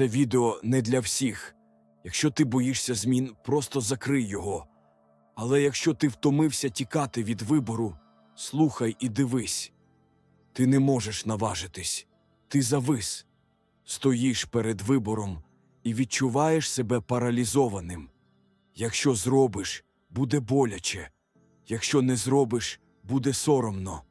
Це відео не для всіх. Якщо ти боїшся змін, просто закрий його. Але якщо ти втомився тікати від вибору, слухай і дивись. Ти не можеш наважитись, ти завис, стоїш перед вибором і відчуваєш себе паралізованим. Якщо зробиш, буде боляче, якщо не зробиш, буде соромно.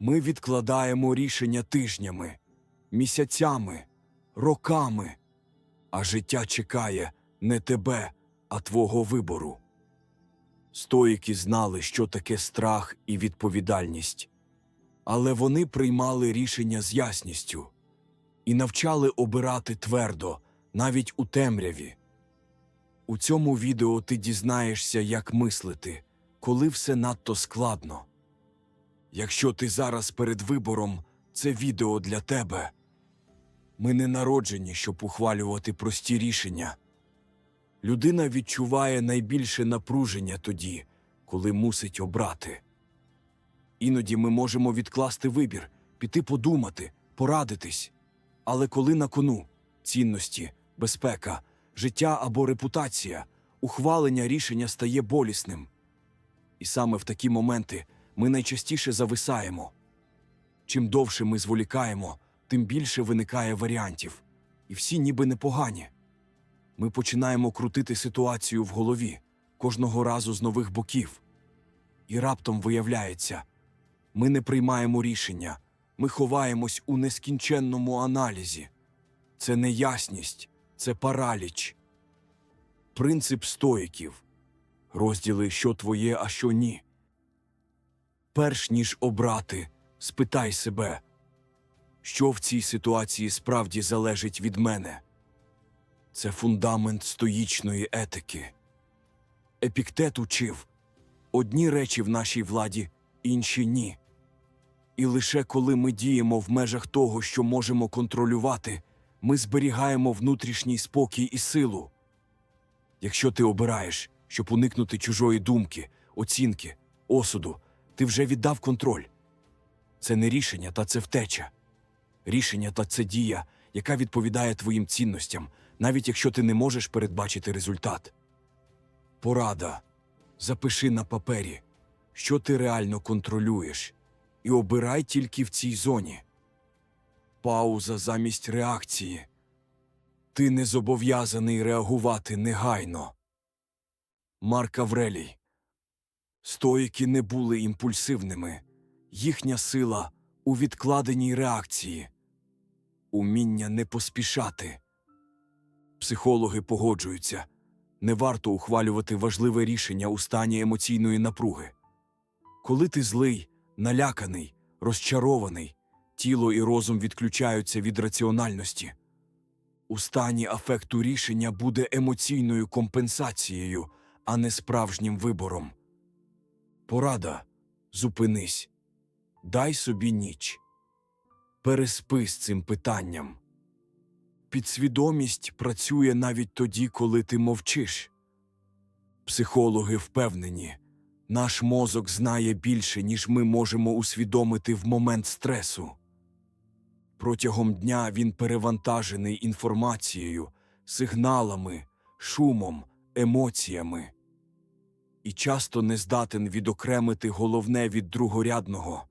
Ми відкладаємо рішення тижнями, місяцями, роками, а життя чекає не тебе, а твого вибору. Стоїки знали, що таке страх і відповідальність, але вони приймали рішення з ясністю і навчали обирати твердо, навіть у темряві. У цьому відео ти дізнаєшся, як мислити, коли все надто складно. Якщо ти зараз перед вибором, це відео для тебе. Ми не народжені, щоб ухвалювати прості рішення. Людина відчуває найбільше напруження тоді, коли мусить обрати. Іноді ми можемо відкласти вибір, піти подумати, порадитись. Але коли на кону цінності, безпека, життя або репутація, ухвалення рішення стає болісним. І саме в такі моменти ми найчастіше зависаємо. Чим довше ми зволікаємо, тим більше виникає варіантів, і всі ніби непогані. Ми починаємо крутити ситуацію в голові кожного разу з нових боків. І раптом виявляється, ми не приймаємо рішення, ми ховаємось у нескінченному аналізі. Це не ясність, це параліч. Принцип стоїків розділи, що твоє, а що ні. Перш ніж обрати, спитай себе, що в цій ситуації справді залежить від мене. Це фундамент стоїчної етики. Епіктет учив одні речі в нашій владі, інші ні. І лише коли ми діємо в межах того, що можемо контролювати, ми зберігаємо внутрішній спокій і силу. Якщо ти обираєш, щоб уникнути чужої думки, оцінки, осуду, ти вже віддав контроль. Це не рішення, та це втеча. Рішення та це дія, яка відповідає твоїм цінностям, навіть якщо ти не можеш передбачити результат. Порада. Запиши на папері, що ти реально контролюєш, і обирай тільки в цій зоні. Пауза замість реакції. Ти не зобов'язаний реагувати негайно. Марк Аврелій. Стоїки не були імпульсивними. Їхня сила у відкладеній реакції, уміння не поспішати. Психологи погоджуються не варто ухвалювати важливе рішення у стані емоційної напруги. Коли ти злий, наляканий, розчарований, тіло і розум відключаються від раціональності. У стані афекту рішення буде емоційною компенсацією, а не справжнім вибором. Порада зупинись, дай собі ніч. Переспи з цим питанням. Підсвідомість працює навіть тоді, коли ти мовчиш. Психологи впевнені, наш мозок знає більше, ніж ми можемо усвідомити в момент стресу. Протягом дня він перевантажений інформацією, сигналами, шумом, емоціями і часто не здатен відокремити головне від другорядного.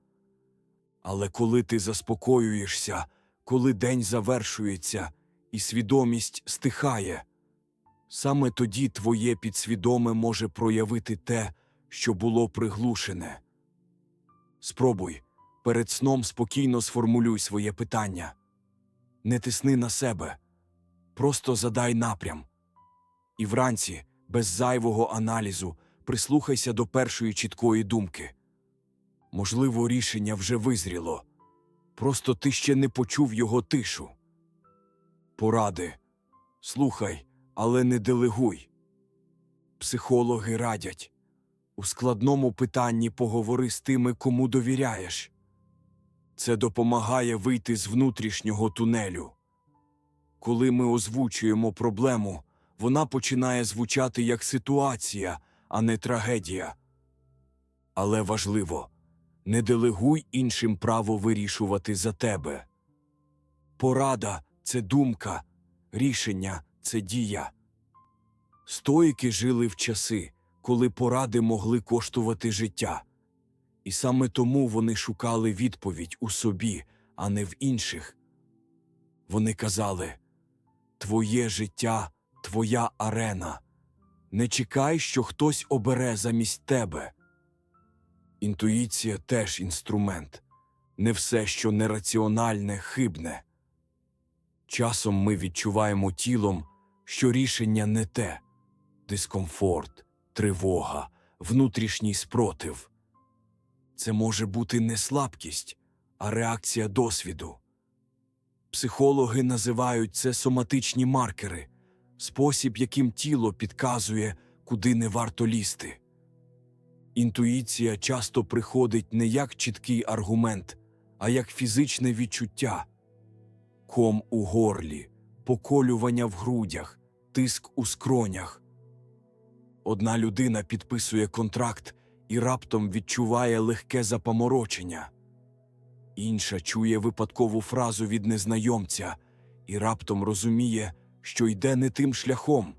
Але коли ти заспокоюєшся, коли день завершується і свідомість стихає, саме тоді твоє підсвідоме може проявити те, що було приглушене. Спробуй перед сном спокійно сформулюй своє питання. Не тисни на себе, просто задай напрям. І вранці, без зайвого аналізу, прислухайся до першої чіткої думки. Можливо, рішення вже визріло. Просто ти ще не почув його тишу. Поради. Слухай, але не делегуй. Психологи радять. У складному питанні поговори з тими, кому довіряєш. Це допомагає вийти з внутрішнього тунелю. Коли ми озвучуємо проблему, вона починає звучати як ситуація, а не трагедія. Але важливо не делегуй іншим право вирішувати за тебе. Порада це думка, рішення це дія. Стоїки жили в часи, коли поради могли коштувати життя. І саме тому вони шукали відповідь у собі, а не в інших. Вони казали Твоє життя, твоя арена. Не чекай, що хтось обере замість тебе. Інтуїція теж інструмент. Не все, що нераціональне, хибне. Часом ми відчуваємо тілом, що рішення не те дискомфорт, тривога, внутрішній спротив. Це може бути не слабкість, а реакція досвіду. Психологи називають це соматичні маркери, спосіб, яким тіло підказує, куди не варто лізти. Інтуїція часто приходить не як чіткий аргумент, а як фізичне відчуття ком у горлі, поколювання в грудях, тиск у скронях. Одна людина підписує контракт і раптом відчуває легке запаморочення. Інша чує випадкову фразу від незнайомця і раптом розуміє, що йде не тим шляхом.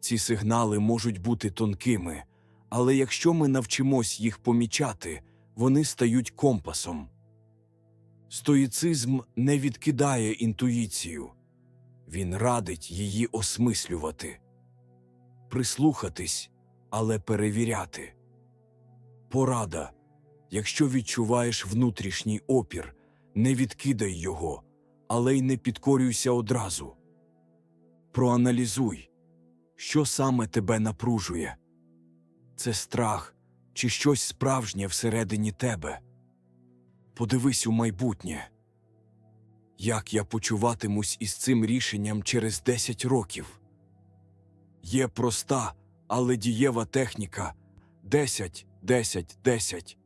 Ці сигнали можуть бути тонкими, але якщо ми навчимось їх помічати, вони стають компасом. Стоїцизм не відкидає інтуїцію, він радить її осмислювати, прислухатись, але перевіряти. Порада якщо відчуваєш внутрішній опір, не відкидай його, але й не підкорюйся одразу. Проаналізуй, що саме тебе напружує це страх чи щось справжнє всередині тебе. Подивись у майбутнє. Як я почуватимусь із цим рішенням через 10 років? Є проста, але дієва техніка 10, 10, 10.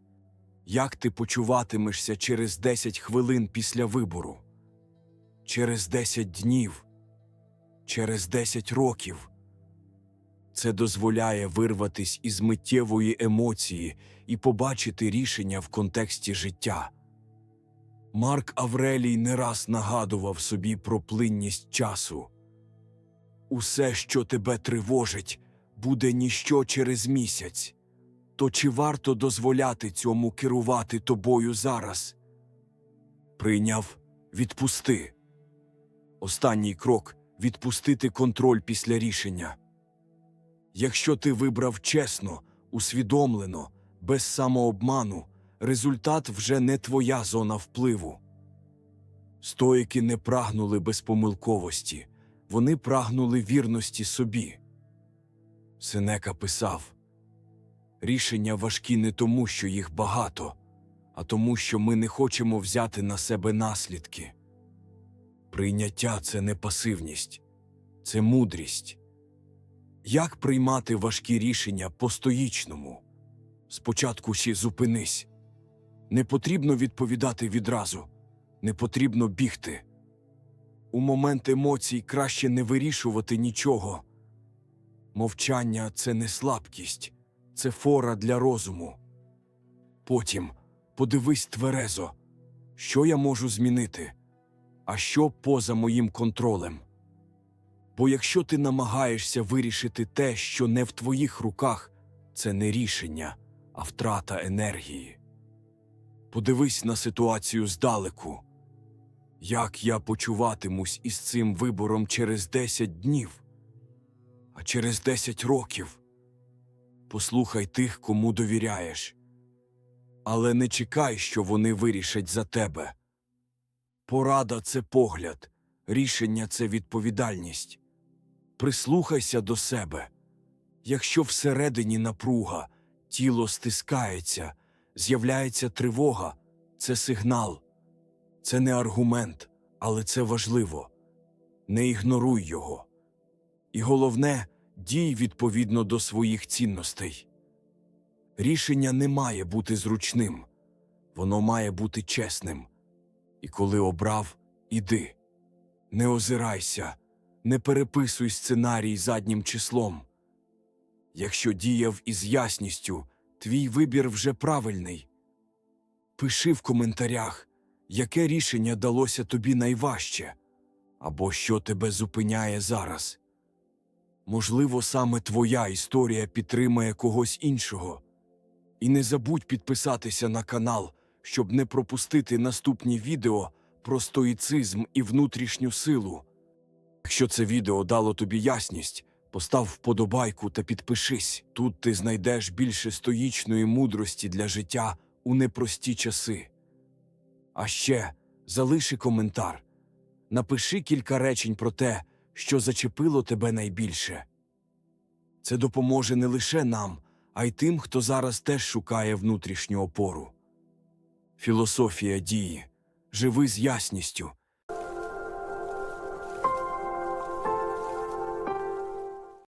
Як ти почуватимешся через 10 хвилин після вибору? Через 10 днів? Через 10 років? Це дозволяє вирватись із миттєвої емоції і побачити рішення в контексті життя. Марк Аврелій не раз нагадував собі про плинність часу. Усе, що тебе тривожить, буде ніщо через місяць. То чи варто дозволяти цьому керувати тобою зараз? Прийняв відпусти. Останній крок відпустити контроль після рішення. Якщо ти вибрав чесно, усвідомлено, без самообману, результат вже не твоя зона впливу. Стоїки не прагнули безпомилковості, вони прагнули вірності собі. Сенека писав Рішення важкі не тому, що їх багато, а тому, що ми не хочемо взяти на себе наслідки. Прийняття це не пасивність, це мудрість. Як приймати важкі рішення по-стоїчному? Спочатку ще зупинись. Не потрібно відповідати відразу, не потрібно бігти. У момент емоцій краще не вирішувати нічого. Мовчання це не слабкість, це фора для розуму. Потім подивись тверезо, що я можу змінити, а що поза моїм контролем. Бо якщо ти намагаєшся вирішити те, що не в твоїх руках, це не рішення, а втрата енергії. Подивись на ситуацію здалеку. Як я почуватимусь із цим вибором через 10 днів, а через 10 років. Послухай тих, кому довіряєш. Але не чекай, що вони вирішать за тебе. Порада це погляд, рішення це відповідальність. Прислухайся до себе. Якщо всередині напруга, тіло стискається, з'являється тривога, це сигнал. Це не аргумент, але це важливо. Не ігноруй його. І головне, дій відповідно до своїх цінностей. Рішення не має бути зручним, воно має бути чесним. І коли обрав, іди. Не озирайся, не переписуй сценарій заднім числом. Якщо діяв із ясністю, твій вибір вже правильний. Пиши в коментарях, яке рішення далося тобі найважче. Або що тебе зупиняє зараз? Можливо, саме твоя історія підтримає когось іншого. І не забудь підписатися на канал, щоб не пропустити наступні відео про стоїцизм і внутрішню силу. Якщо це відео дало тобі ясність, постав вподобайку та підпишись. Тут ти знайдеш більше стоїчної мудрості для життя у непрості часи. А ще залиши коментар. Напиши кілька речень про те, що зачепило тебе найбільше. Це допоможе не лише нам, а й тим, хто зараз теж шукає внутрішню опору. Філософія дії живи з ясністю,